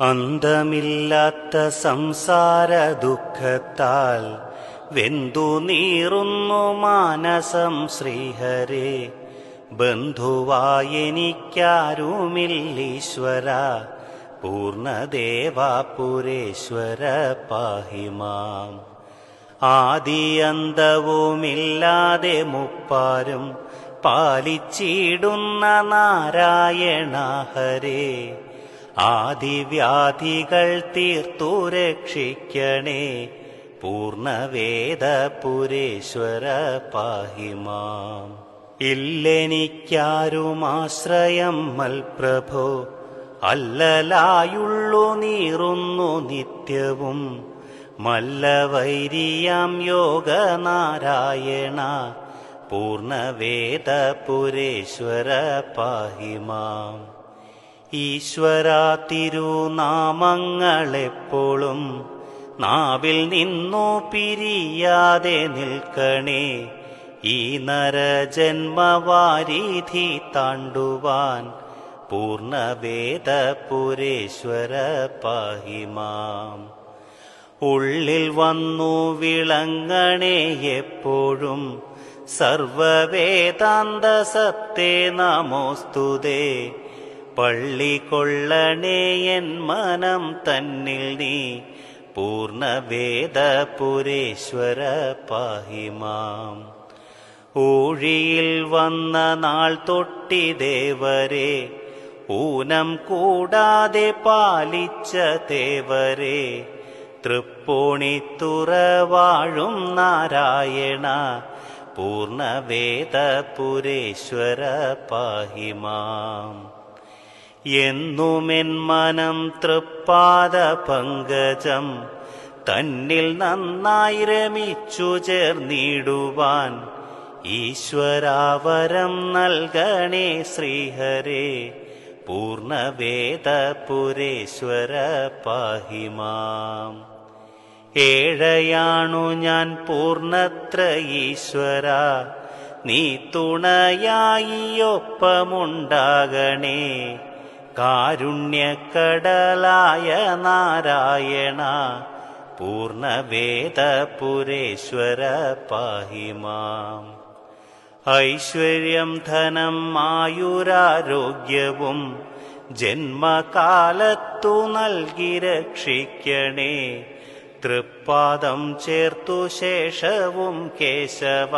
അന്തമില്ലാത്ത സംസാര ദുഃഖത്താൽ വെന്തു നീറുന്നു മാനസം ശ്രീഹരേ. ബന്ധുവായെനിക്കാരുമില്ലീശ്വര പൂർണദേവാ പുരേശ്വര പാഹിമാം. ആദിയന്തവുമില്ലാതെ മുപ്പാരും പാലിച്ചിടുന്ന നാരായണ ഹരേ. ആദിവ്യാധികൾ തീർത്തു രക്ഷിക്കണേ. പൂർണവേദ പുരേശ്വര പാഹിമാം ഇല്ലെനിക്കാരുമാശ്രയം മൽപ്രഭോ അല്ലലായുള്ളു നീറുന്നു നിത്യവും. മല്ലവൈരിയാം യോഗനാരായണ. പൂർണവേദ പുരേശ്വര പാഹിമാം ഈശ്വര തിരുനാമങ്ങളെപ്പോഴും നാവിൽ നിന്നു പിരിയാതെ നിൽക്കണേ. ഈ നരജന്മവാരീധി താണ്ടുവാൻ പൂർണവേദ പുരേശ്വര പാഹിമാം. ഉള്ളിൽ വന്നു വിളങ്ങണേ എപ്പോഴും സർവവേദാന്ത സത്തേ നമോസ്തുതേ. പള്ളി കൊള്ളണേ എൻ മനം തന്നിൽ നീ. പൂർണവേദ പുരേശ്വര പാഹിമാം. ഊഴിയിൽ വന്ന നാൾ തൊട്ടി ദേവരെ ഊനം കൂടാതെ പാലിച്ച ദേവരെ. തൃപ്പൂണിത്തുറ വാഴും നാരായണ പൂർണവേദ പുരേശ്വര പാഹിമാം. എന്നുമെൻ മനം തൃപ്പാദ പങ്കജം. തന്നിൽ നന്നായി രമിച്ചു ചേർന്നിടുവാൻ ഈശ്വരാവരം നൽകണേ ശ്രീഹരേ. പൂർണവേദ പുരേശ്വര പാഹിമാം. ഏഴയാണു ഞാൻ പൂർണത്ര ഈശ്വര. നീ തുണയായി ഒപ്പമുണ്ടാകണേ. കാരുണ്യക്കടലായ നാരായണ പൂർണവേദ പുരേശ്വര പാഹിമാം. ഐശ്വര്യം ധനം ആയുരാരോഗ്യവും ജന്മകാലത്തു നൽകി രക്ഷിക്കണേ. തൃപ്പാദം ചേർത്തു ശേഷവും കേശവ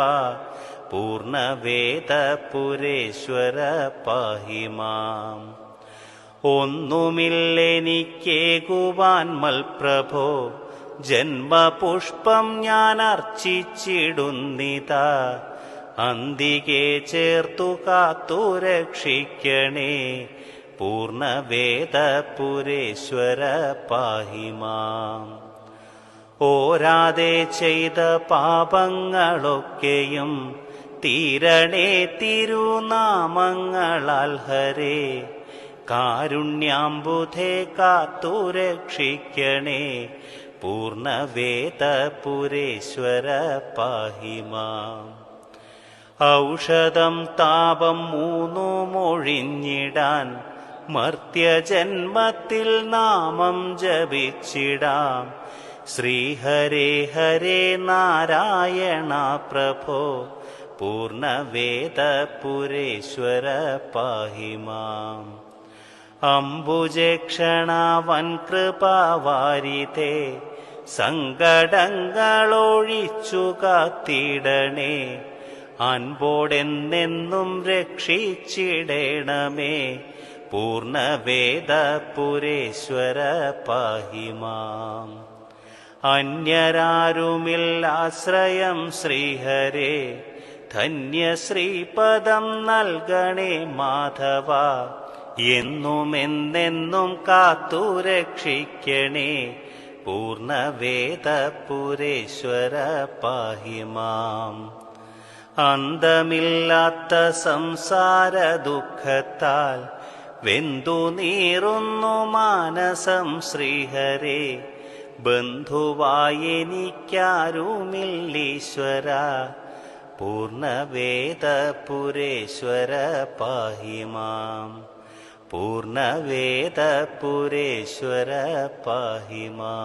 പൂർണവേദ പുരേശ്വര പാഹിമാം. ഒന്നുമില്ലെനിക്കേകുവാൻ മൽപ്രഭോ ജന്മപുഷ്പം ഞാൻ അർച്ചിച്ചിടുന്നിതാ അന്തികെ ചേർത്തു കാത്തു രക്ഷിക്കണേ പൂർണവേദപുരേശ്വര പാഹിമാം ഓരാതെ ചെയ്ത പാപങ്ങളൊക്കെയും തീരണേ തിരുനാമങ്ങളാൽ ഹരേ. കാരുണ്യാംബുധേ കാത്തുരക്ഷിക്കണേ. രക്ഷിക്കണേ പൂർണവേദ പുരേശ്വര പാഹിമാം ഔഷധം താപം മൂന്നു മൊഴിഞ്ഞിടാൻ മർത്യജന്മത്തിൽ നാമം ജപിച്ചിടാം. ശ്രീഹരേ ഹരേ നാരായണ പ്രഭോ പൂർണവേദ പുരേശ്വര പാഹിമാം അംബുജക്ഷണവൻ കൃപാവാരിതേ സങ്കടങ്ങളൊഴിച്ചു കാത്തിടണേ. അൻപോടെന്നെന്നും രക്ഷിച്ചിടണമേ. പൂർണവേദ പുരേശ്വര പാഹിമാം അന്യരാരുമില്ലാശ്രയം ശ്രീഹരേ ധന്യശ്രീപദം നൽകണേ മാധവ. എന്നുമെന്നെന്നും കാത്തു രക്ഷിക്കണേ. പൂർണവേദ പുരേശ്വര പാഹിമാം. അന്തമില്ലാത്ത സംസാര ദുഃഖത്താൽ വെന്തു നീറുന്നു മാനസം ശ്രീഹരേ. ബന്ധുവായെനിക്കാരുമില്ലീശ്വര. പൂർണവേദ പുരേശ്വര पूर्णवेदपुरेश्वर पाहि मा